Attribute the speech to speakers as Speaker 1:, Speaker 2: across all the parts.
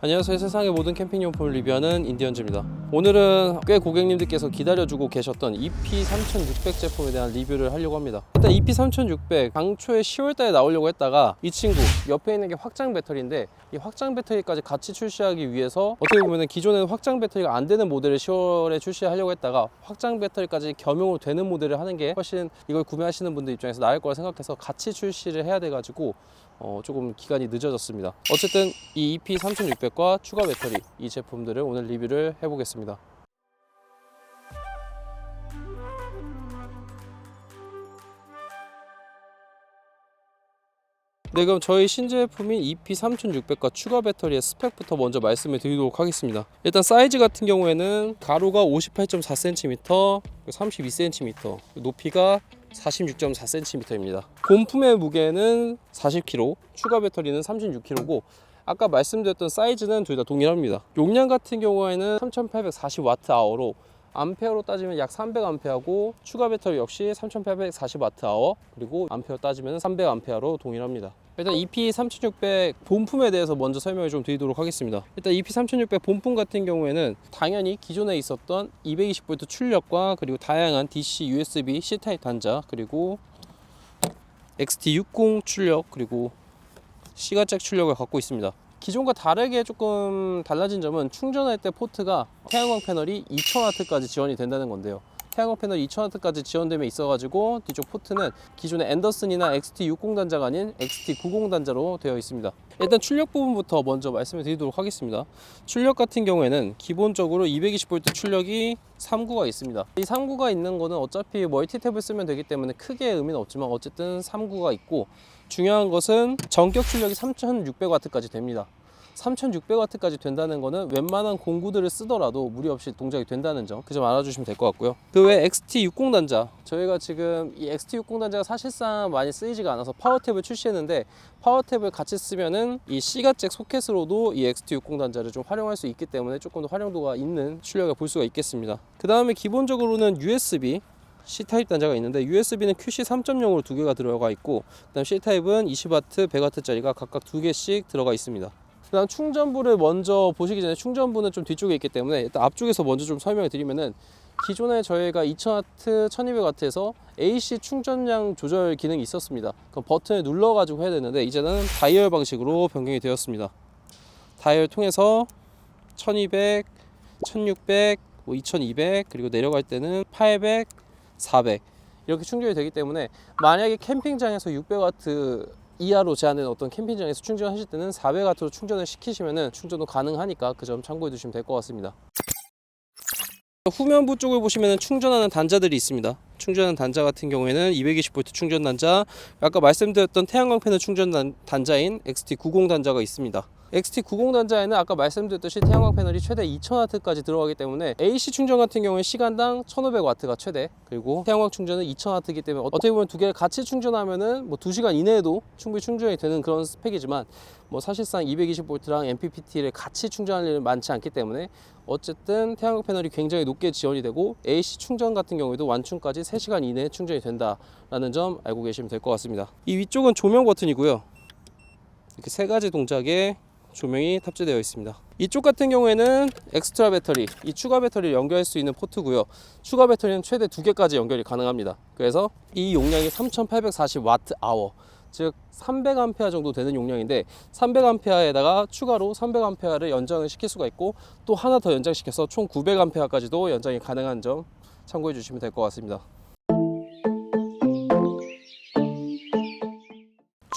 Speaker 1: 안녕하세요. 세상의 모든 캠핑용품을 리뷰하는 인디언즈입니다. 오늘은 꽤 고객님들께서 기다려주고 계셨던 EP3600 제품에 대한 리뷰를 하려고 합니다. 일단 EP3600 당초에 10월달에 나오려고 했다가 이 친구 옆에 있는 게 확장 배터리인데 이 확장 배터리까지 같이 출시하기 위해서 어떻게 보면 기존에는 확장 배터리가 안 되는 모델을 10월에 출시하려고 했다가 확장 배터리까지 겸용으로 되는 모델을 하는 게 훨씬 이걸 구매하시는 분들 입장에서 나을 거라 생각해서 같이 출시를 해야 돼가지고 어, 조금 기간이 늦어졌습니다. 어쨌든 이 EP3600과 추가 배터리 이 제품들을 오늘 리뷰를 해보겠습니다. 네, 그럼 저희 신제품인 EP3600과 추가 배터리의 스펙부터 먼저 말씀을 드리도록 하겠습니다. 일단 사이즈 같은 경우에는 가로가 58.4cm, 32cm, 높이가 46.4cm입니다. 본품의 무게는 40kg, 추가 배터리는 36kg고 아까 말씀드렸던 사이즈는 둘 다 동일합니다. 용량 같은 경우에는 3840Wh로 암페어로 따지면 약 300A고 추가 배터리 역시 3840Wh 그리고 암페어 따지면 300A로 동일합니다. 일단 EP3600 본품에 대해서 먼저 설명을 좀 드리도록 하겠습니다. 일단 EP3600 본품 같은 경우에는 당연히 기존에 있었던 220V 출력과 그리고 다양한 DC, USB, C타입 단자 그리고 XT60 출력 그리고 C가잭 출력을 갖고 있습니다. 기존과 다르게 조금 달라진 점은 충전할 때 포트가 태양광 패널이 2000W까지 지원이 된다는 건데요. 태양광 패널 2000W까지 지원됨에 있어가지고 뒤쪽 포트는 기존의 앤더슨이나 XT60 단자가 아닌 XT90 단자로 되어 있습니다. 일단 출력 부분부터 먼저 말씀을 드리도록 하겠습니다. 출력 같은 경우에는 기본적으로 220V 출력이 3구가 있습니다. 이 3구가 있는 거는 어차피 멀티탭을 쓰면 되기 때문에 크게 의미는 없지만 어쨌든 3구가 있고 중요한 것은 전격 출력이 3600W까지 됩니다. 3600W까지 된다는 거는 웬만한 공구들을 쓰더라도 무리 없이 동작이 된다는 점 그 점 알아주시면 될 것 같고요 그 외 XT60 단자 저희가 지금 이 XT60 단자가 사실상 많이 쓰이지가 않아서 파워탭을 출시했는데 파워탭을 같이 쓰면은 이 C가잭 소켓으로도 이 XT60 단자를 좀 활용할 수 있기 때문에 조금 더 활용도가 있는 출력을 볼 수가 있겠습니다 그 다음에 기본적으로는 USB C타입 단자가 있는데 USB는 QC 3.0으로 두 개가 들어가 있고 그다음 C타입은 20W, 100W짜리가 각각 두 개씩 들어가 있습니다. 그다음 충전부를 먼저 보시기 전에 충전부는 좀 뒤쪽에 있기 때문에 일단 앞쪽에서 먼저 좀 설명을 드리면은 기존에 저희가 2000W, 1200W에서 AC 충전량 조절 기능이 있었습니다. 그럼 버튼을 눌러 가지고 해야 되는데 이제는 다이얼 방식으로 변경이 되었습니다. 다이얼 통해서 1200, 1600, 뭐 2200 그리고 내려갈 때는 800, 400 이렇게 충전이 되기 때문에 만약에 캠핑장에서 600W 이하로 제한된 어떤 캠핑장에서 충전하실 때는 400W로 충전을 시키시면은 충전도 가능하니까 그 점 참고해 두시면 될 것 같습니다. 후면부 쪽을 보시면 충전하는 단자들이 있습니다. 충전하는 단자 같은 경우에는 220V 충전 단자, 아까 말씀드렸던 태양광 패널 충전 단, 단자인 XT90 단자가 있습니다. XT90 단자에는 아까 말씀드렸듯이 태양광 패널이 최대 2000W까지 들어가기 때문에 AC 충전 같은 경우에 시간당 1500W가 최대 그리고 태양광 충전은 2000W이기 때문에 어떻게 보면 두 개를 같이 충전하면은 뭐 2시간 이내에도 충분히 충전이 되는 그런 스펙이지만 뭐 사실상 220V랑 MPPT를 같이 충전할 일은 많지 않기 때문에 어쨌든 태양광 패널이 굉장히 높게 지원이 되고 AC 충전 같은 경우에도 완충까지 3시간 이내에 충전이 된다라는 점 알고 계시면 될 것 같습니다. 이 위쪽은 조명 버튼이고요. 이렇게 세 가지 동작에 조명이 탑재되어 있습니다. 이쪽 같은 경우에는 엑스트라 배터리, 이 추가 배터리를 연결할 수 있는 포트고요. 추가 배터리는 최대 두 개까지 연결이 가능합니다. 그래서 이 용량이 3840Wh, 즉 300A 정도 되는 용량인데 300A에다가 추가로 300A를 연장을 시킬 수가 있고 또 하나 더 연장시켜서 총 900A까지도 연장이 가능한 점 참고해 주시면 될 것 같습니다.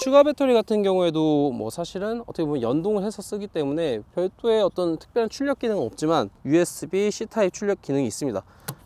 Speaker 1: 추가 배터리 같은 경우에도 뭐 사실은 어떻게 보면 연동을 해서 쓰기 때문에 별도의 어떤 특별한 출력 기능은 없지만 USB C 타입 출력 기능이 있습니다.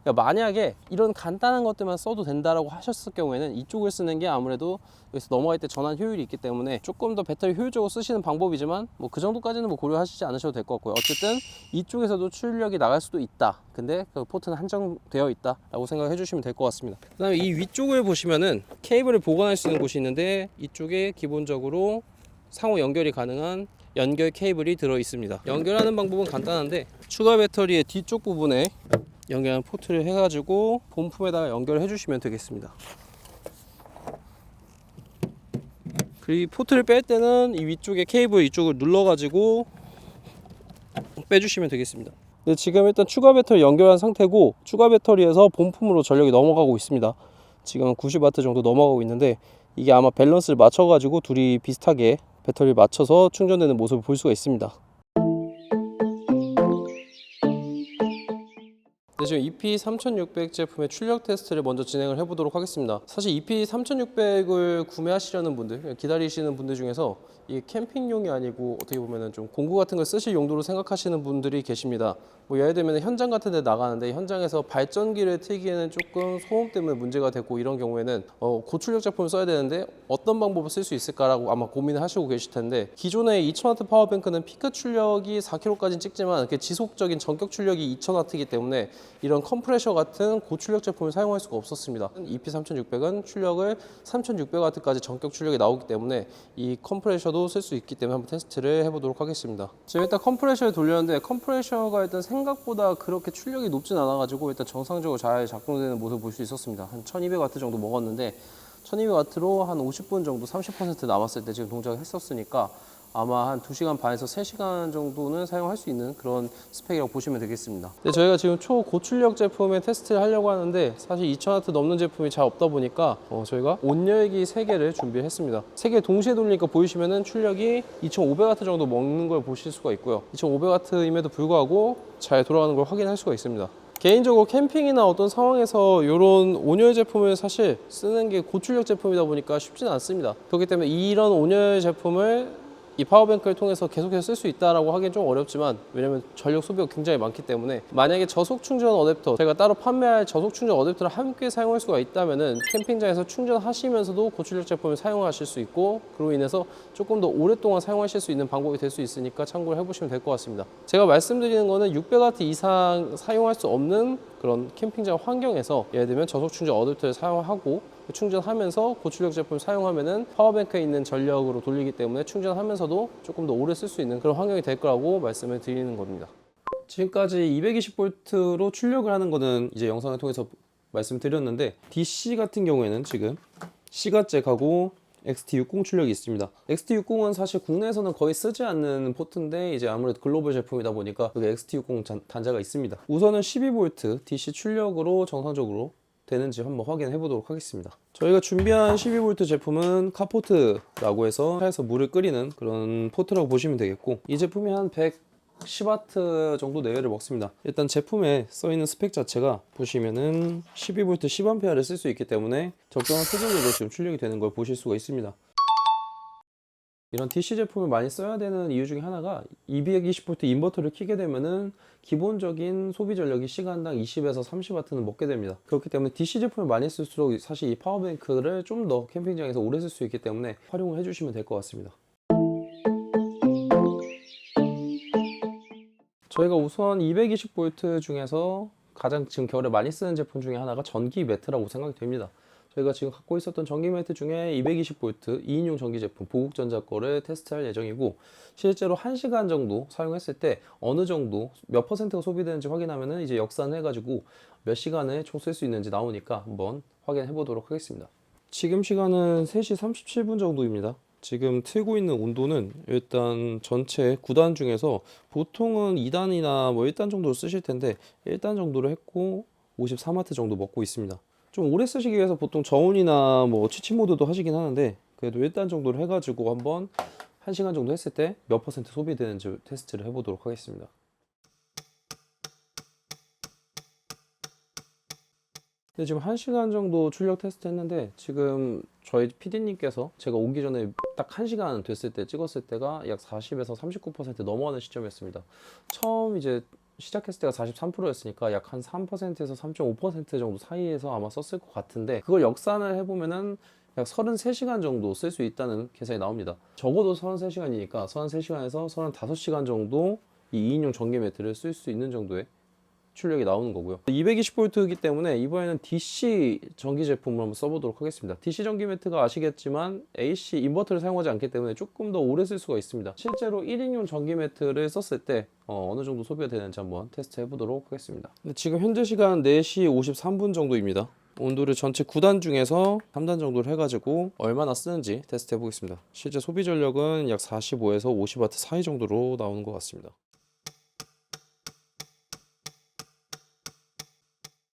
Speaker 1: 그러니까 만약에 이런 간단한 것들만 써도 된다라고 하셨을 경우에는 이쪽을 쓰는 게 아무래도 여기서 넘어갈 때 전환 효율이 있기 때문에 조금 더 배터리 효율적으로 쓰시는 방법이지만 뭐 그 정도까지는 뭐 고려하시지 않으셔도 될 것 같고요. 어쨌든 이쪽에서도 출력이 나갈 수도 있다. 근데 그 포트는 한정되어 있다라고 생각해 주시면 될 것 같습니다. 그다음에 이 위쪽을 보시면은 케이블을 보관할 수 있는 곳이 있는데 이쪽에 기본적으로 상호 연결이 가능한 연결 케이블이 들어 있습니다. 연결하는 방법은 간단한데 추가 배터리의 뒤쪽 부분에 연결한 포트를 해가지고 본품에다가 연결해 주시면 되겠습니다. 그리고 이 포트를 뺄 때는 이 위쪽에 케이블 이쪽을 눌러가지고 빼주시면 되겠습니다. 네, 지금 일단 추가 배터리 연결한 상태고 추가 배터리에서 본품으로 전력이 넘어가고 있습니다. 지금 90W 정도 넘어가고 있는데 이게 아마 밸런스를 맞춰가지고 둘이 비슷하게 배터리를 맞춰서 충전되는 모습을 볼 수가 있습니다. 네, 지금 EP3600 제품의 출력 테스트를 먼저 진행을 해보도록 하겠습니다. 사실 EP3600을 구매하시려는 분들, 기다리시는 분들 중에서 이게 캠핑용이 아니고 어떻게 보면은 좀 공구 같은 걸 쓰실 용도로 생각하시는 분들이 계십니다. 뭐 예를 들면 현장 같은 데 나가는데 현장에서 발전기를 틀기에는 조금 소음 때문에 문제가 되고 이런 경우에는 어, 고출력 제품을 써야 되는데 어떤 방법을 쓸 수 있을까라고 아마 고민을 하시고 계실 텐데 기존의 2000W 파워뱅크는 피크 출력이 4kg까지 찍지만 이렇게 지속적인 전격 출력이 2000W이기 때문에 이런 컴프레셔 같은 고출력 제품을 사용할 수가 없었습니다. EP3600은 출력을 3600W까지 전격 출력이 나오기 때문에 이 컴프레셔도 쓸 수 있기 때문에 한번 테스트를 해보도록 하겠습니다. 지금 일단 컴프레셔를 돌렸는데 컴프레셔가 일단 생 각보다 그렇게 출력이 높진 않아가지고 일단 정상적으로 잘 작동되는 모습을 볼 수 있었습니다. 한 1200W 정도 먹었는데 1200W로 한 50분 정도 30% 남았을 때 지금 동작을 했었으니까 아마 한 2시간 반에서 3시간 정도는 사용할 수 있는 그런 스펙이라고 보시면 되겠습니다. 네, 저희가 지금 초고출력 제품의 테스트를 하려고 하는데 사실 2000W 넘는 제품이 잘 없다 보니까 어, 저희가 온열기 3개를 준비했습니다. 3개 동시에 돌리니까 보이시면은 출력이 2500W 정도 먹는 걸 보실 수가 있고요. 2500W임에도 불구하고 잘 돌아가는 걸 확인할 수가 있습니다. 개인적으로 캠핑이나 어떤 상황에서 이런 온열 제품을 사실 쓰는 게 고출력 제품이다 보니까 쉽지는 않습니다. 그렇기 때문에 이런 온열 제품을 이 파워뱅크를 통해서 계속해서 쓸 수 있다라고 하기엔 좀 어렵지만 왜냐면 전력 소비가 굉장히 많기 때문에 만약에 저속 충전 어댑터 제가 따로 판매할 저속 충전 어댑터를 함께 사용할 수가 있다면은 캠핑장에서 충전하시면서도 고출력 제품을 사용하실 수 있고 그로 인해서 조금 더 오랫동안 사용하실 수 있는 방법이 될 수 있으니까 참고를 해보시면 될 것 같습니다. 제가 말씀드리는 거는 600W 이상 사용할 수 없는 그런 캠핑장 환경에서 예를 들면 저속 충전 어댑터를 사용하고 충전하면서 고출력 제품 사용하면은 파워뱅크에 있는 전력으로 돌리기 때문에 충전하면서도 조금 더 오래 쓸 수 있는 그런 환경이 될 거라고 말씀을 드리는 겁니다. 지금까지 220V로 출력을 하는 거는 이제 영상을 통해서 말씀드렸는데 DC 같은 경우에는 지금 시가잭하고 XT60 출력이 있습니다. XT60은 사실 국내에서는 거의 쓰지 않는 포트인데 이제 아무래도 글로벌 제품이다 보니까 여기 XT60 잔- 단자가 있습니다. 우선은 12V DC 출력으로 정상적으로 되는지 한번 확인해 보도록 하겠습니다. 저희가 준비한 12V 제품은 카포트라고 해서 차에서 물을 끓이는 그런 포트라고 보시면 되겠고 이 제품이 한 110W 정도 내외를 먹습니다. 일단 제품에 써 있는 스펙 자체가 보시면은 12V 10A를 쓸 수 있기 때문에 적정한 수준으로 지금 출력이 되는 걸 보실 수가 있습니다. 이런 DC 제품을 많이 써야 되는 이유 중에 하나가 220V 인버터를 켜게 되면은 기본적인 소비 전력이 시간당 20에서 30W는 먹게 됩니다. 그렇기 때문에 DC 제품을 많이 쓸수록 사실 이 파워뱅크를 좀 더 캠핑장에서 오래 쓸 수 있기 때문에 활용을 해주시면 될 것 같습니다. 저희가 우선 220V 중에서 가장 지금 겨울에 많이 쓰는 제품 중에 하나가 전기 매트라고 생각이 됩니다. 저희가 지금 갖고 있었던 전기 매트 중에 220V 2인용 전기 제품 보국전자 거를 테스트할 예정이고 실제로 1시간 정도 사용했을 때 어느 정도 몇 퍼센트가 소비되는지 확인하면은 이제 역산해 가지고 몇 시간에 총 쓸 수 있는지 나오니까 한번 확인해 보도록 하겠습니다. 지금 시간은 3시 37분 정도입니다. 지금 틀고 있는 온도는 일단 전체 9단 중에서 보통은 2단이나 뭐 1단 정도로 쓰실 텐데 1단 정도로 했고 54마트 정도 먹고 있습니다. 좀 오래 쓰시기 위해서 보통 저온이나 뭐 취침 모드도 하시긴 하는데 그래도 1단 정도로 해가지고 한번 1시간 정도 했을 때 몇 퍼센트 소비되는지 테스트를 해보도록 하겠습니다. 네, 지금 1시간 정도 출력 테스트 했는데 지금 저희 PD님께서 제가 오기 전에 딱 1시간 됐을 때 찍었을 때가 약 40에서 39% 넘어가는 시점이었습니다. 처음 이제 시작했을 때가 43%였으니까 약 한 3%에서 3.5% 정도 사이에서 아마 썼을 것 같은데 그걸 역산을 해보면은 약 33시간 정도 쓸 수 있다는 계산이 나옵니다. 적어도 33시간이니까 33시간에서 35시간 정도 이 2인용 전기 매트를 쓸 수 있는 정도의 출력이 나오는 거고요. 220V이기 때문에 이번에는 DC 전기 제품을 한번 써보도록 하겠습니다. DC 전기 매트가 아시겠지만 AC 인버터를 사용하지 않기 때문에 조금 더 오래 쓸 수가 있습니다. 실제로 1인용 전기 매트를 썼을 때 어, 느 정도 소비가 되는지 한번 테스트 해보도록 하겠습니다. 근데 지금 현재 시간 4시 53분 정도입니다. 온도를 전체 9단 중에서 3단 정도를 해가지고 얼마나 쓰는지 테스트 해보겠습니다. 실제 소비 전력은 약 45에서 50W 사이 정도로 나오는 것 같습니다.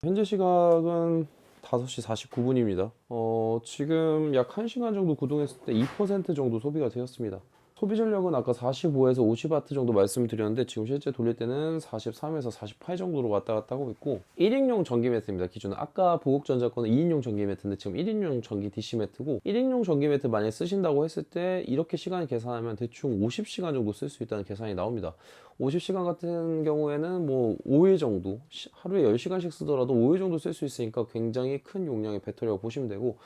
Speaker 1: 현재 시각은 5시 49분입니다. 어, 지금 약 1시간 정도 구동했을 때 2% 정도 소비가 되었습니다. 소비 전력은 아까 45에서 50와트 정도 말씀을 드렸는데 지금 실제 돌릴 때는 43에서 48 정도로 왔다 갔다 하고 있고 1인용 전기 매트입니다. 기준은 아까 보국전자 거는 2인용 전기 매트인데 지금 1인용 전기 DC 매트고 1인용 전기 매트 만약에 쓰신다고 했을 때 이렇게 시간 계산하면 대충 50시간 정도 쓸 수 있다는 계산이 나옵니다. 50시간 같은 경우에는 뭐 5일 정도 시- 하루에 10시간씩 쓰더라도 5일 정도 쓸 수 있으니까 굉장히 큰 용량의 배터리라고 보시면 되고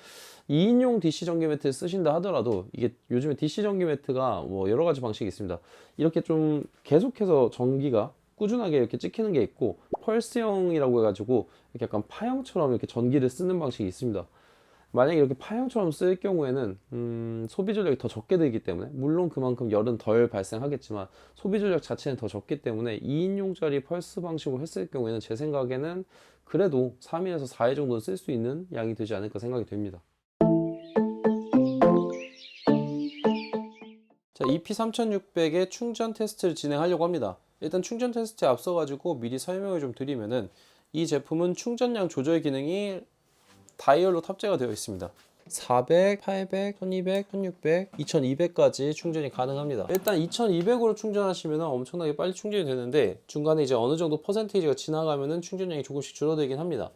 Speaker 1: 2인용 DC 전기 매트 쓰신다 하더라도 이게 요즘에 DC 전기 매트가 뭐 여러 가지 방식이 있습니다. 이렇게 좀 계속해서 전기가 꾸준하게 이렇게 찍히는 게 있고 펄스형이라고 해가지고 이렇게 약간 파형처럼 이렇게 전기를 쓰는 방식이 있습니다. 만약에 이렇게 파형처럼 쓸 경우에는 음, 소비 전력이 더 적게 들기 때문에 물론 그만큼 열은 덜 발생하겠지만 소비 전력 자체는 더 적기 때문에 2인용짜리 펄스 방식으로 했을 경우에는 제 생각에는 그래도 3일에서 4일 정도 쓸수 있는 양이 되지 않을까 생각이 됩니다. 자, EP3600의 충전 테스트를 진행하려고 합니다. 일단 충전 테스트에 앞서 가지고 미리 설명을 좀 드리면은 이 제품은 충전량 조절 기능이 다이얼로 탑재가 되어 있습니다. 400, 800, 1200, 1600, 2200까지 충전이 가능합니다. 일단 2200으로 충전하시면 엄청나게 빨리 충전이 되는데 중간에 이제 어느 정도 퍼센테이지가 지나가면은 충전량이 조금씩 줄어들긴 합니다.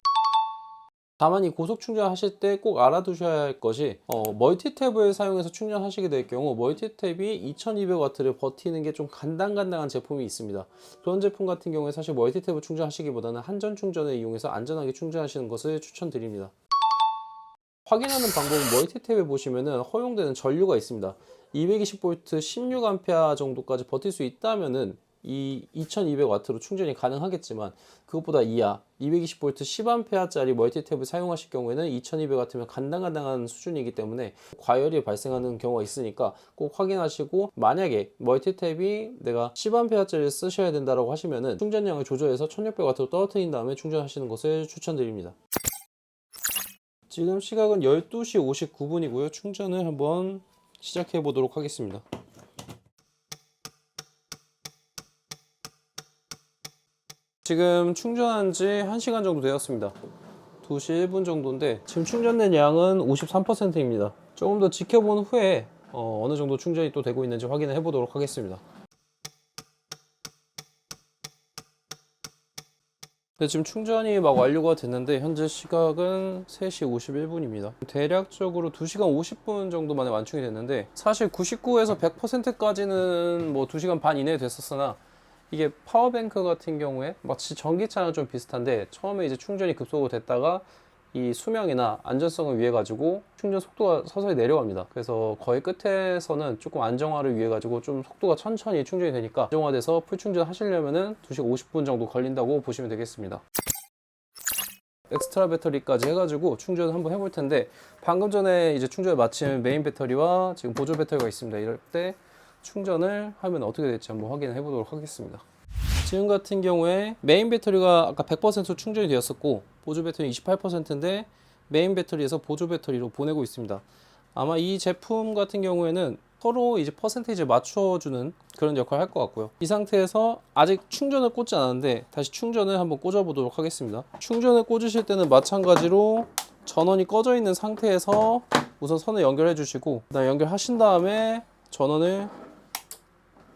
Speaker 1: 다만 이 고속 충전하실 때 꼭 알아두셔야 할 것이 어, 멀티탭을 사용해서 충전하시게 될 경우 멀티탭이 2200W를 버티는 게 좀 간당간당한 제품이 있습니다. 그런 제품 같은 경우에 사실 멀티탭을 충전하시기보다는 한전 충전을 이용해서 안전하게 충전하시는 것을 추천드립니다. 확인하는 방법은 멀티 탭에 보시면은 허용되는 전류가 있습니다. 220V 16A 정도까지 버틸 수 있다면은 이 2200W로 충전이 가능하겠지만 그것보다 이하 220V 10A짜리 멀티탭을 사용하실 경우에는 2200W면 간당간당한 수준이기 때문에 과열이 발생하는 경우가 있으니까 꼭 확인하시고 만약에 멀티탭이 내가 10A짜리를 쓰셔야 된다고 하시면은 충전량을 조절해서 1600W로 떨어뜨린 다음에 충전하시는 것을 추천드립니다. 지금 시각은 12시 59분이고요. 충전을 한번 시작해 보도록 하겠습니다. 지금 충전한 지 1시간 정도 되었습니다. 2시 1분 정도인데 지금 충전된 양은 53%입니다. 조금 더 지켜본 후에 어, 느 정도 충전이 또 되고 있는지 확인을 해 보도록 하겠습니다. 네, 지금 충전이 막 완료가 됐는데 현재 시각은 3시 51분입니다. 대략적으로 2시간 50분 정도 만에 완충이 됐는데 사실 99에서 100%까지는 뭐 2시간 반 이내에 됐었으나 이게 파워뱅크 같은 경우에 마치 전기차랑 좀 비슷한데 처음에 이제 충전이 급속으로 됐다가 이 수명이나 안전성을 위해 가지고 충전 속도가 서서히 내려갑니다. 그래서 거의 끝에서는 조금 안정화를 위해 가지고 좀 속도가 천천히 충전이 되니까 안정화돼서 풀 충전 하시려면은 2시간 50분 정도 걸린다고 보시면 되겠습니다. 엑스트라 배터리까지 해가지고 충전을 한번 해볼 텐데 방금 전에 이제 충전을 마친 메인 배터리와 지금 보조 배터리가 있습니다. 이럴 때 충전을 하면 어떻게 될지 한번 확인해 보도록 하겠습니다. 지금 같은 경우에 메인 배터리가 아까 100% 충전이 되었었고 보조 배터리 28%인데 메인 배터리에서 보조 배터리로 보내고 있습니다. 아마 이 제품 같은 경우에는 서로 이제 퍼센테이지를 맞춰주는 그런 역할을 할 것 같고요. 이 상태에서 아직 충전을 꽂지 않았는데 다시 충전을 한번 꽂아보도록 하겠습니다. 충전을 꽂으실 때는 마찬가지로 전원이 꺼져 있는 상태에서 우선 선을 연결해 주시고 그다음 연결하신 다음에 전원을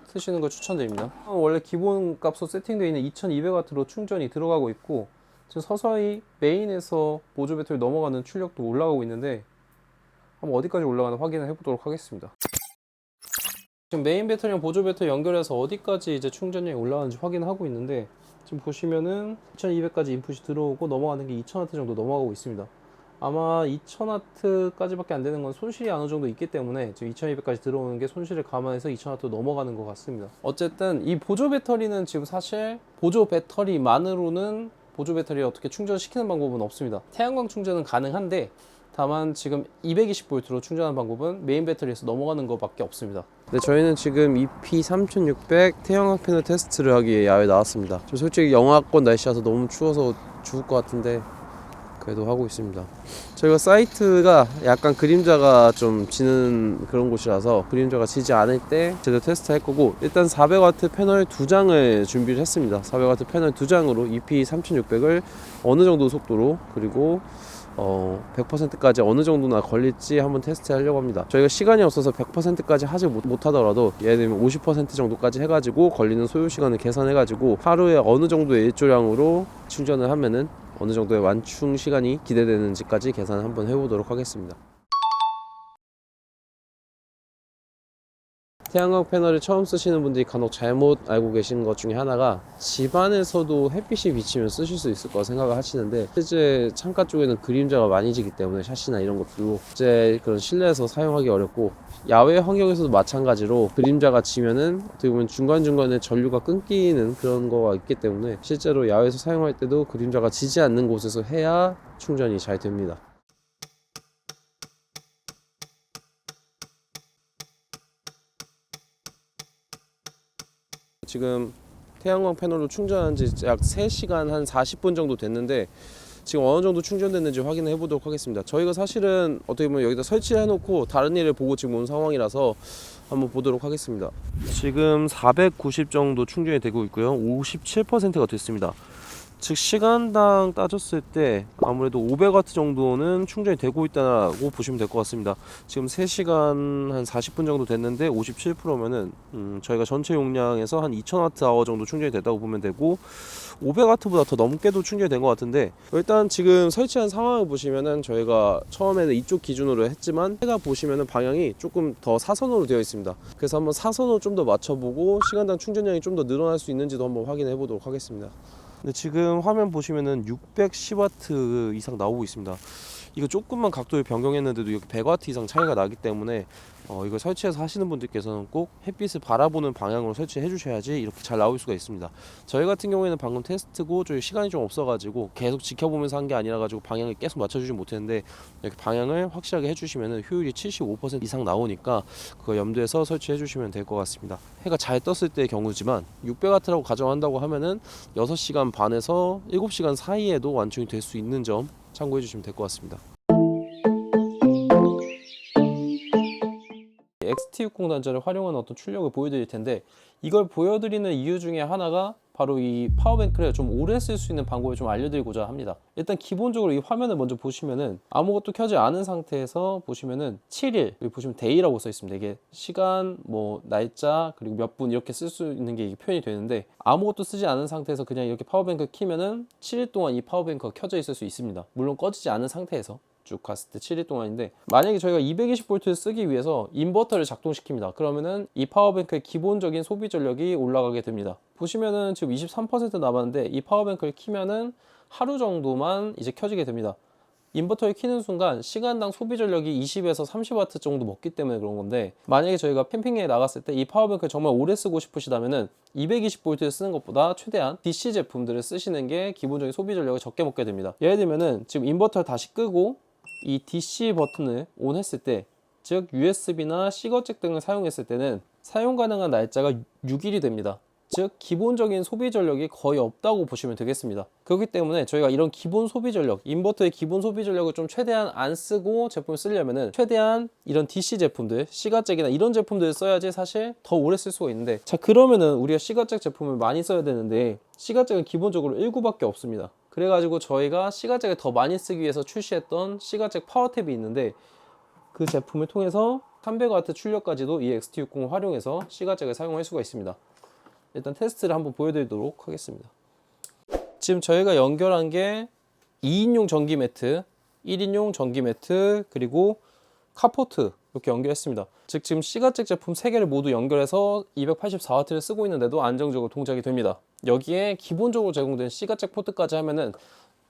Speaker 1: 쓰시는 걸 추천드립니다. 원래 기본 값으로 세팅되어 있는 2200W로 충전이 들어가고 있고 지금 서서히 메인에서 보조 배터리 넘어가는 출력도 올라가고 있는데 한번 어디까지 올라가나 확인을 해보도록 하겠습니다. 지금 메인 배터리랑 보조 배터리 연결해서 어디까지 이제 충전량이 올라가는지 확인하고 있는데 지금 보시면은 2200까지 인풋이 들어오고 넘어가는 게 2000W 정도 넘어가고 있습니다. 아마 2000W까지밖에 안 되는 건 손실이 어느 정도 있기 때문에 지금 2200까지 들어오는 게 손실을 감안해서 2000W 넘어가는 것 같습니다. 어쨌든 이 보조 배터리는 지금 사실 보조 배터리만으로는 보조 배터리를 어떻게 충전시키는 방법은 없습니다. 태양광 충전은 가능한데 다만 지금 220V로 충전하는 방법은 메인 배터리에서 넘어가는 것밖에 없습니다. 네, 저희는 지금 EP3600 태양광 패널 테스트를 하기 위해 야외 나왔습니다. 저 솔직히 영하권 날씨라서 너무 추워서 죽을 것 같은데 그래도 하고 있습니다. 저희가 사이트가 약간 그림자가 좀 지는 그런 곳이라서 그림자가 지지 않을 때 제대로 테스트 할 거고 일단 400W 패널 두 장을 준비를 했습니다. 400W 패널 두 장으로 EP 3600을 어느 정도 속도로 그리고 어, 100%까지 어느 정도나 걸릴지 한번 테스트 하려고 합니다. 저희가 시간이 없어서 100%까지 하지 못, 못하더라도 예를 들면 50% 정도까지 해가지고 걸리는 소요 시간을 계산해가지고 하루에 어느 정도의 일조량으로 충전을 하면은 어느 정도의 완충 시간이 기대되는지까지 계산을 한번 해보도록 하겠습니다. 태양광 패널을 처음 쓰시는 분들이 간혹 잘못 알고 계시는 것 중에 하나가 집안에서도 햇빛이 비치면 쓰실 수 있을 거라 생각을 하시는데 실제 창가 쪽에는 그림자가 많이 지기 때문에 샤시나 이런 것들도 실제 그런 실내에서 사용하기 어렵고 야외 환경에서도 마찬가지로 그림자가 지면은 어떻게 보면 중간중간에 전류가 끊기는 그런 거가 있기 때문에 실제로 야외에서 사용할 때도 그림자가 지지 않는 곳에서 해야 충전이 잘 됩니다. 지금 태양광 패널로 충전한 지 약 3시간 한 40분 정도 됐는데 지금 어느 정도 충전됐는지 확인해 보도록 하겠습니다. 저희가 사실은 어떻게 보면 여기다 설치해 놓고 다른 일을 보고 지금 온 상황이라서 한번 보도록 하겠습니다. 지금 490 정도 충전이 되고 있고요. 57%가 됐습니다. 즉 시간당 따졌을 때 아무래도 500W 정도는 충전이 되고 있다고 보시면 될 것 같습니다. 지금 3시간 한 40분 정도 됐는데 57%면은 음, 저희가 전체 용량에서 한 2000W 정도 충전이 됐다고 보면 되고 500W보다 더 넘게도 충전이 된 것 같은데 일단 지금 설치한 상황을 보시면은 저희가 처음에는 이쪽 기준으로 했지만 해가 보시면은 방향이 조금 더 사선으로 되어 있습니다. 그래서 한번 사선으로 좀 더 맞춰보고 시간당 충전량이 좀 더 늘어날 수 있는지도 한번 확인해 보도록 하겠습니다. 근데 지금 화면 보시면은 610W 이상 나오고 있습니다. 이거 조금만 각도를 변경했는데도 이렇게 100W 이상 차이가 나기 때문에 어, 이거 설치해서 하시는 분들께서는 꼭 햇빛을 바라보는 방향으로 설치해 주셔야지 이렇게 잘 나올 수가 있습니다. 저희 같은 경우에는 방금 테스트고 저희 시간이 좀 없어가지고 계속 지켜보면서 한 게 아니라 가지고 방향을 계속 맞춰주지 못했는데 이렇게 방향을 확실하게 해주시면 효율이 75% 이상 나오니까 그거 염두에서 설치해 주시면 될 것 같습니다. 해가 잘 떴을 때의 경우지만 600W라고 가정한다고 하면은 6시간 반에서 7시간 사이에도 완충이 될 수 있는 점 참고해 주시면 될 것 같습니다. XT60 단자를 활용한 어떤 출력을 보여드릴 텐데 이걸 보여드리는 이유 중에 하나가 바로 이 파워뱅크를 좀 오래 쓸 수 있는 방법을 좀 알려드리고자 합니다. 일단 기본적으로 이 화면을 먼저 보시면은 아무것도 켜지 않은 상태에서 보시면은 7일 여기 보시면 데이라고 써 있습니다. 이게 시간, 뭐 날짜 그리고 몇 분 이렇게 쓸 수 있는 게 표현이 되는데 아무것도 쓰지 않은 상태에서 그냥 이렇게 파워뱅크 키면은 7일 동안 이 파워뱅크가 켜져 있을 수 있습니다. 물론 꺼지지 않은 상태에서 쭉 갔을 때 7일 동안인데 만약에 저희가 220V를 쓰기 위해서 인버터를 작동시킵니다. 그러면은 이 파워뱅크의 기본적인 소비 전력이 올라가게 됩니다. 보시면은 지금 23% 남았는데 이 파워뱅크를 키면은 하루 정도만 이제 켜지게 됩니다. 인버터를 키는 순간 시간당 소비 전력이 20에서 30W 정도 먹기 때문에 그런 건데 만약에 저희가 캠핑에 나갔을 때 이 파워뱅크를 정말 오래 쓰고 싶으시다면은 220V를 쓰는 것보다 최대한 DC 제품들을 쓰시는 게 기본적인 소비 전력을 적게 먹게 됩니다. 예를 들면은 지금 인버터를 다시 끄고 이 DC 버튼을 온 했을 때, 즉 USB나 C거잭 등을 사용했을 때는 사용 가능한 날짜가 6일이 됩니다. 즉 기본적인 소비 전력이 거의 없다고 보시면 되겠습니다. 그렇기 때문에 저희가 이런 기본 소비 전력, 인버터의 기본 소비 전력을 좀 최대한 안 쓰고 제품을 쓰려면은 최대한 이런 DC 제품들, C가잭이나 이런 제품들을 써야지 사실 더 오래 쓸 수가 있는데 자 그러면은 우리가 C가잭 제품을 많이 써야 되는데 C가잭은 기본적으로 19밖에 없습니다. 그래가지고 저희가 C가잭을 더 많이 쓰기 위해서 출시했던 C가잭 파워탭이 있는데 그 제품을 통해서 300W 출력까지도 이 XT60을 활용해서 C가잭을 사용할 수가 있습니다. 일단 테스트를 한번 보여드리도록 하겠습니다. 지금 저희가 연결한 게 2인용 전기 매트, 1인용 전기 매트, 그리고 카포트 이렇게 연결했습니다. 즉 지금 C가잭 제품 3개를 모두 연결해서 284W를 쓰고 있는데도 안정적으로 동작이 됩니다. 여기에 기본적으로 제공된 C가잭 포트까지 하면은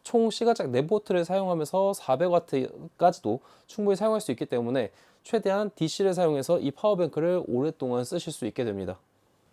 Speaker 1: 총 C가잭 4포트를 사용하면서 400W까지도 충분히 사용할 수 있기 때문에 최대한 DC를 사용해서 이 파워뱅크를 오랫동안 쓰실 수 있게 됩니다.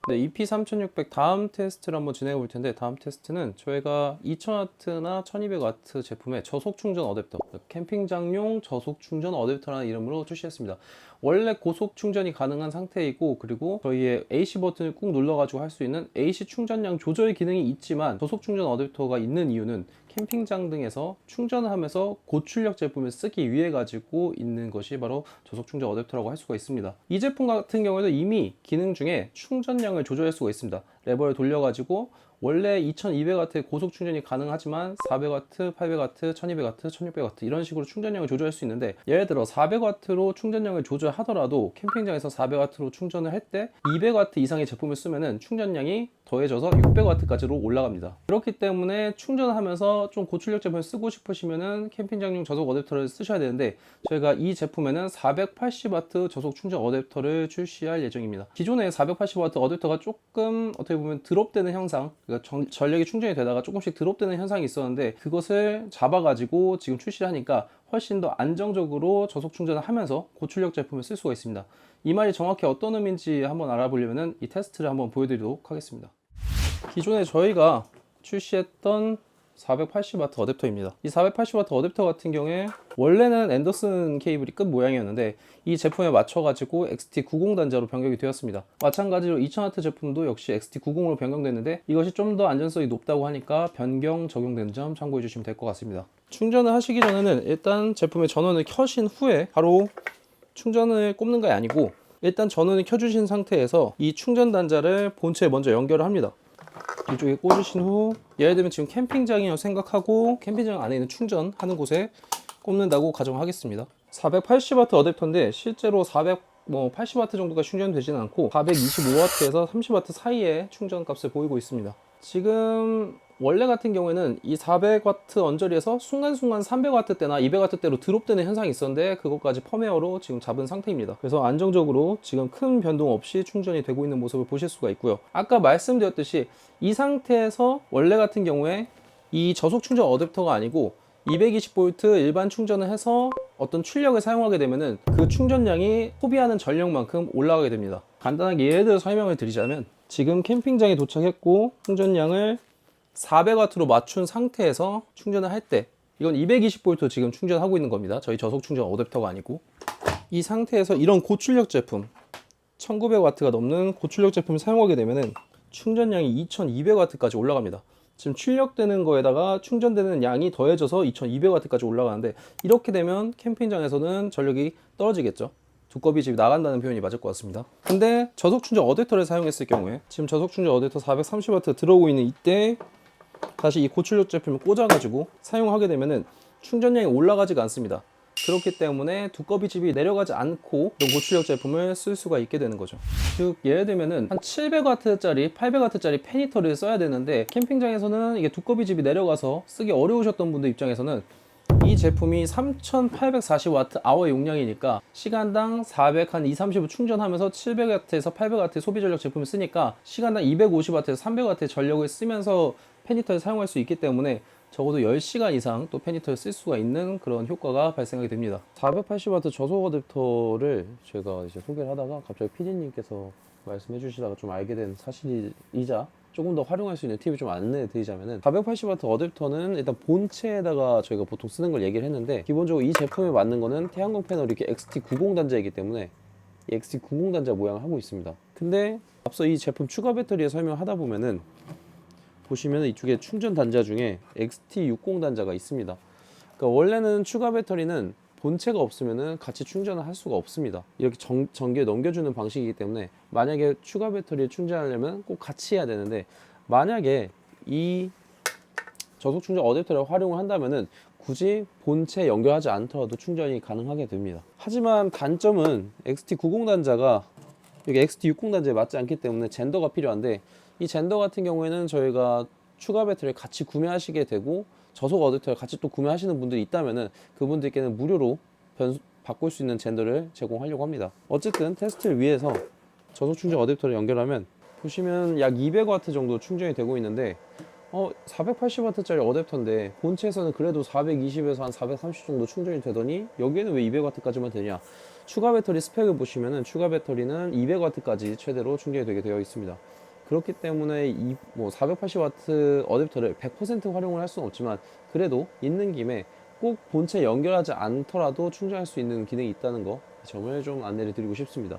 Speaker 1: 네, EP3600 다음 테스트를 한번 진행해 볼 텐데 다음 테스트는 저희가 2000W나 1200W 제품의 저속 충전 어댑터 캠핑장용 저속 충전 어댑터라는 이름으로 출시했습니다. 원래 고속 충전이 가능한 상태이고 그리고 저희의 AC 버튼을 꾹 눌러가지고 할 수 있는 AC 충전량 조절 기능이 있지만 저속 충전 어댑터가 있는 이유는 캠핑장 등에서 충전을 하면서 고출력 제품을 쓰기 위해 가지고 있는 것이 바로 저속 충전 어댑터라고 할 수가 있습니다. 이 제품 같은 경우에도 이미 기능 중에 충전량을 조절할 수가 있습니다. 레버를 돌려가지고 원래 2200W 고속 충전이 가능하지만 400W, 800W, 1200W, 1600W 이런 식으로 충전량을 조절할 수 있는데 예를 들어 400W로 충전량을 조절하더라도 캠핑장에서 400W로 충전을 할 때 200W 이상의 제품을 쓰면은 충전량이 더해져서 600W까지로 올라갑니다. 그렇기 때문에 충전을 하면서 좀 고출력 제품을 쓰고 싶으시면은 캠핑장용 저속 어댑터를 쓰셔야 되는데 저희가 이 제품에는 480W 저속 충전 어댑터를 출시할 예정입니다. 기존의 480W 어댑터가 조금 어떻게 보면 드롭되는 현상, 그러니까 전- 전력이 충전이 되다가 조금씩 드롭되는 현상이 있었는데 그것을 잡아가지고 지금 출시를 하니까 훨씬 더 안정적으로 저속 충전을 하면서 고출력 제품을 쓸 수가 있습니다. 이 말이 정확히 어떤 의미인지 한번 알아보려면 이 테스트를 한번 보여드리도록 하겠습니다. 기존에 저희가 출시했던 480W 어댑터입니다. 이 480W 어댑터 같은 경우에 원래는 앤더슨 케이블이 끝 모양이었는데 이 제품에 맞춰가지고 XT90 단자로 변경이 되었습니다. 마찬가지로 2000W 제품도 역시 XT90으로 변경됐는데 이것이 좀 더 안전성이 높다고 하니까 변경 적용된 점 참고해 주시면 될 것 같습니다. 충전을 하시기 전에는 일단 제품의 전원을 켜신 후에 바로 충전을 꼽는 게 아니고 일단 전원을 켜주신 상태에서 이 충전 단자를 본체에 먼저 연결을 합니다. 이쪽에 꽂으신 후 예를 들면 지금 캠핑장이라고 생각하고 캠핑장 안에 있는 충전하는 곳에 꼽는다고 가정하겠습니다. 480W 어댑터인데 실제로 400뭐 80W 정도가 충전되지는 않고 425W에서 30W 사이의 충전 값을 보이고 있습니다. 지금 원래 같은 경우에는 이 400W 언저리에서 순간순간 300W대나 200W대로 드롭되는 현상이 있었는데 그것까지 펌웨어로 지금 잡은 상태입니다. 그래서 안정적으로 지금 큰 변동 없이 충전이 되고 있는 모습을 보실 수가 있고요. 아까 말씀드렸듯이 이 상태에서 원래 같은 경우에 이 저속 충전 어댑터가 아니고 220V 일반 충전을 해서 어떤 출력을 사용하게 되면은 그 충전량이 소비하는 전력만큼 올라가게 됩니다. 간단하게 예를 들어 설명을 드리자면 지금 캠핑장에 도착했고 충전량을 400W로 맞춘 상태에서 충전을 할 때 이건 220V 지금 충전하고 있는 겁니다. 저희 저속 충전 어댑터가 아니고 이 상태에서 이런 고출력 제품 1900W가 넘는 고출력 제품을 사용하게 되면은 충전량이 2200W까지 올라갑니다. 지금 출력되는 거에다가 충전되는 양이 더해져서 2200W까지 올라가는데 이렇게 되면 캠핑장에서는 전력이 떨어지겠죠. 두꺼비 집이 나간다는 표현이 맞을 것 같습니다. 근데 저속 충전 어댑터를 사용했을 경우에 지금 저속 충전 어댑터 430W 들어오고 있는 이때 다시 이 고출력 제품을 꽂아가지고 사용하게 되면은 충전량이 올라가지가 않습니다. 그렇기 때문에 두꺼비 집이 내려가지 않고 이런 고출력 제품을 쓸 수가 있게 되는 거죠. 즉 예를 들면은 한 700W짜리, 800W짜리 페니터를 써야 되는데 캠핑장에서는 이게 두꺼비 집이 내려가서 쓰기 어려우셨던 분들 입장에서는 이 제품이 3840W 아워 용량이니까 시간당 400, 한 2, 30분 충전하면서 700W에서 800W 소비 전력 제품을 쓰니까 시간당 250W에서 300W 전력을 쓰면서 페니터를 사용할 수 있기 때문에 적어도 10시간 이상 또 페니터를 쓸 수가 있는 그런 효과가 발생하게 됩니다. 480W 저속 어댑터를 제가 이제 소개를 하다가 갑자기 PD님께서 말씀해 주시다가 좀 알게 된 사실이자 조금 더 활용할 수 있는 팁을 좀 안내해 드리자면은 480W 어댑터는 일단 본체에다가 저희가 보통 쓰는 걸 얘기를 했는데 기본적으로 이 제품에 맞는 거는 태양광 패널이 이렇게 XT90 단자이기 때문에 이 XT90 단자 모양을 하고 있습니다. 근데 앞서 이 제품 추가 배터리에 설명하다 보면은 보시면 이쪽에 충전 단자 중에 XT60 단자가 있습니다. 그러니까 원래는 추가 배터리는 본체가 없으면은 같이 충전을 할 수가 없습니다. 이렇게 전, 전기에 넘겨주는 방식이기 때문에 만약에 추가 배터리를 충전하려면 꼭 같이 해야 되는데 만약에 이 저속 충전 어댑터를 활용을 한다면은 굳이 본체 연결하지 않더라도 충전이 가능하게 됩니다. 하지만 단점은 XT90 단자가 여기 XT60 단자에 맞지 않기 때문에 젠더가 필요한데 이 젠더 같은 경우에는 저희가 추가 배터리를 같이 구매하시게 되고 저속 어댑터를 같이 또 구매하시는 분들이 있다면은 그분들께는 무료로 변 바꿀 수 있는 젠더를 제공하려고 합니다. 어쨌든 테스트를 위해서 저속 충전 어댑터를 연결하면 보시면 약 200W 정도 충전이 되고 있는데 어 480W짜리 어댑터인데 본체에서는 그래도 420에서 한 430 정도 충전이 되더니 여기에는 왜 200W까지만 되냐? 추가 배터리 스펙을 보시면은 추가 배터리는 200W까지 최대로 충전이 되게 되어 있습니다. 그렇기 때문에 이 뭐 480W 어댑터를 100% 활용을 할 수는 없지만 그래도 있는 김에 꼭 본체 연결하지 않더라도 충전할 수 있는 기능이 있다는 거이 점을 좀 안내를 드리고 싶습니다.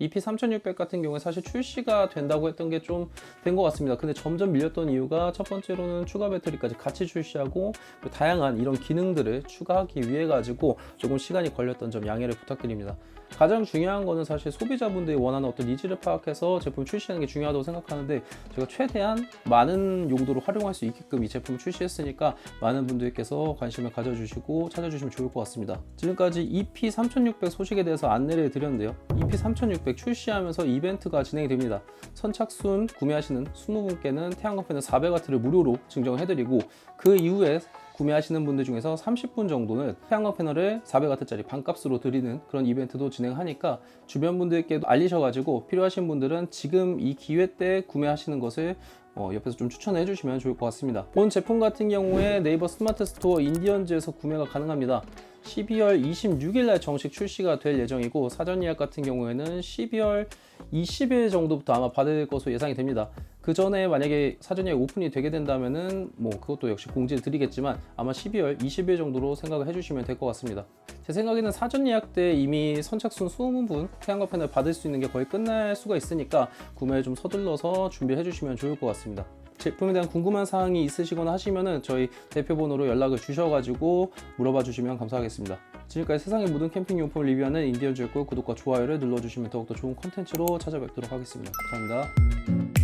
Speaker 1: EP3600 같은 경우에 사실 출시가 된다고 했던 게 좀 된 것 같습니다. 근데 점점 밀렸던 이유가 첫 번째로는 추가 배터리까지 같이 출시하고 그리고 다양한 이런 기능들을 추가하기 위해 가지고 조금 시간이 걸렸던 점 양해를 부탁드립니다. 가장 중요한 거는 사실 소비자분들이 원하는 어떤 니즈를 파악해서 제품 출시하는 게 중요하다고 생각하는데 제가 최대한 많은 용도로 활용할 수 있게끔 이 제품을 출시했으니까 많은 분들께서 관심을 가져주시고 찾아주시면 좋을 것 같습니다. 지금까지 EP3600 소식에 대해서 안내를 드렸는데요. EP3600 출시하면서 이벤트가 진행이 됩니다. 선착순 구매하시는 20분께는 태양광 패널 400W를 무료로 증정해드리고 그 이후에 구매하시는 분들 중에서 30분 정도는 태양광 패널을 400W짜리 반값으로 드리는 그런 이벤트도 진행하니까 주변 분들께도 알리셔가지고 필요하신 분들은 지금 이 기회 때 구매하시는 것을 어, 옆에서 좀 추천해 주시면 좋을 것 같습니다. 본 제품 같은 경우에 네이버 스마트 스토어 인디언즈에서 구매가 가능합니다. 12월 26일 날 정식 출시가 될 예정이고 사전 예약 같은 경우에는 12월 20일 정도부터 아마 받을 것으로 예상이 됩니다. 그 전에 만약에 사전 예약 오픈이 되게 된다면은 뭐 그것도 역시 공지를 드리겠지만 아마 12월 20일 정도로 생각을 해주시면 될 것 같습니다. 제 생각에는 사전 예약 때 이미 선착순 20분 태양광 패널 받을 수 있는 게 거의 끝날 수가 있으니까 구매를 좀 서둘러서 준비해 주시면 좋을 것 같 습니다. 제품에 대한 궁금한 사항이 있으시거나 하시면은 저희 대표 번호로 연락을 주셔가지고 물어봐 주시면 감사하겠습니다. 지금까지 세상의 모든 캠핑 용품을 리뷰하는 인디언즈였고 구독과 좋아요를 눌러주시면 더욱더 좋은 컨텐츠로 찾아뵙도록 하겠습니다. 감사합니다.